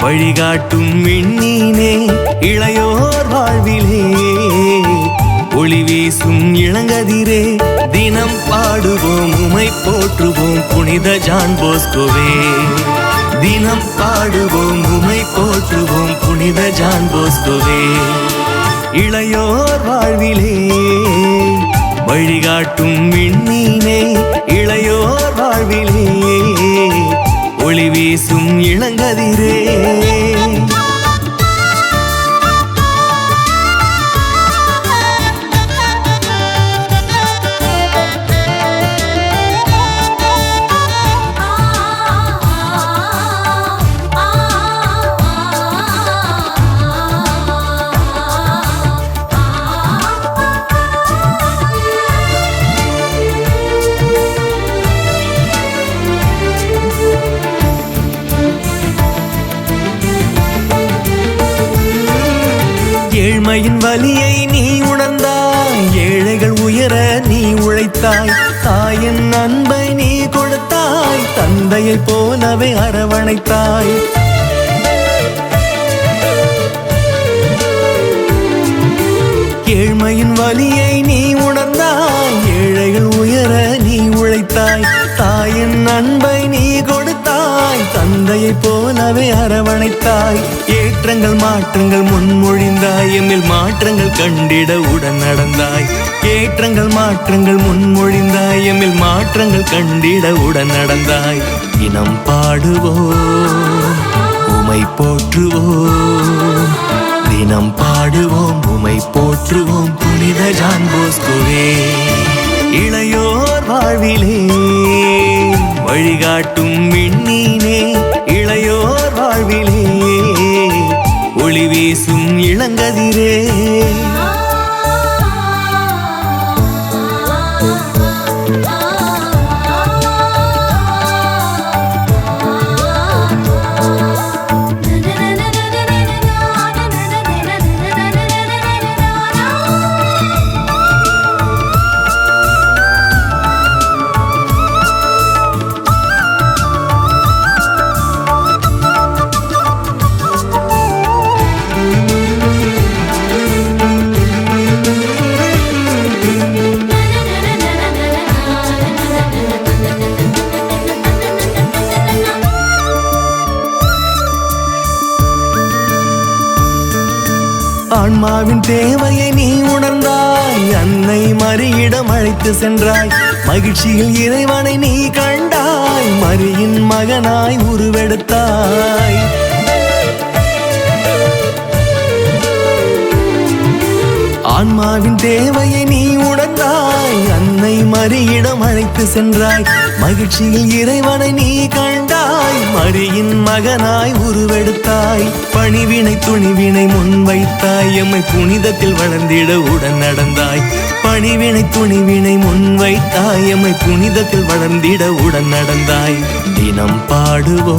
வழிகாட்டும் விண்ணீனே இளையோர் வாழ்விலே. ஒளி வீசும் இளங்கதிரே தினம் பாடுவோம் உமை போற்றுவோம் புனித ஜான் போஸ்கோவே. தினம் பாடுவோம் உமை போற்றுவோம் புனித ஜான் போஸ்கோவே. இளையோர் வாழ்விலே. வழிகாட்டும் விண்ணீனே இளையோர் வாழ்விலே. ஒளி வீசும் இளங்கதிரே. ஏழையின் வலியை நீ உணர்ந்தாய். ஏழைகள் உயர நீ உழைத்தாய். தாயின் அன்பை நீ கொடுத்தாய். தந்தையை போலவே அரவணைத்தாய். ஏழ்மையின் வலியை தந்தையைப் போலவே அரவணைத்தாய். ஏற்றங்கள் மாற்றங்கள் முன்மொழிந்தாய். எம்மில் மாற்றங்கள் கண்டிட உடன் நடந்தாய் ஏற்றங்கள் மாற்றங்கள் முன்மொழிந்தாய். எம்மில் மாற்றங்கள் கண்டிட உடன் நடந்தாய் இனம் பாடுவோ உமை போற்றுவோ. தினம் பாடுவோம் உமை போற்றுவோம். புனித ஜான் போஸ்குவே. இளையோர் வாழ்விலே வழிகாட்டும் மின்னினே வீசும் இளங்கதிரே. ஆன்மாவின் தேவையை நீ உணர்ந்தாய். அன்னை மறியிடம் அழைத்து சென்றாய். மகிழ்ச்சியில் இறைவனை நீ கண்டாய். மரியின் மகனாய் உருவெடுத்தாய். ஆன்மாவின் தேவையை நீ உணர்ந்தாய். அன்னை மறியிடம் அழைத்து சென்றாய். மகிழ்ச்சியில் இறைவனை நீ கண்டாய் வழியின் மகனாய் உருவெடுத்தாய். பணிவினை துணிவினை முன்வைத்தாய் எம்மை புனிதத்தில் வளர்ந்திட உடன் நடந்தாய். பணிவினை துணிவினை முன்வைத்தாய் எம்மை புனிதத்தில் வளர்ந்திட உடன் நடந்தாய். தினம் பாடுவோ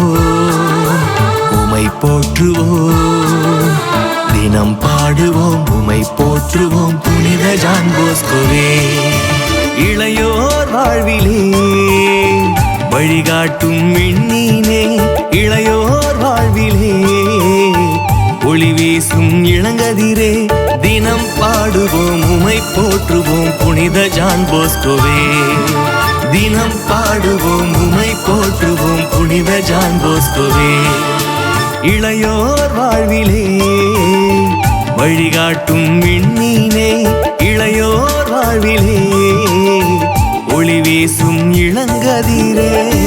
உமை போற்றுவோ. தினம் பாடுவோம் உமை போற்றுவோம். புனித ஜான் போஸ்கோவே. இளையோர் வாழ்விலே வழிகாட்டும் விண்ணீனே இளையோர் வாழ்விலே. ஒளி வீசும் இளங்கதிரே தினம் பாடுவோம் உமை போற்றுவோம் புனித ஜான் போஸ்கோவே. தினம் பாடுவோம் உமை போற்றுவோம் புனித ஜான் போஸ்கோவே. இளையோர் வாழ்விலே. வழிகாட்டும் விண்ணீனே இளையோர் வாழ்விலே. வீசும் இளங்கதிரே.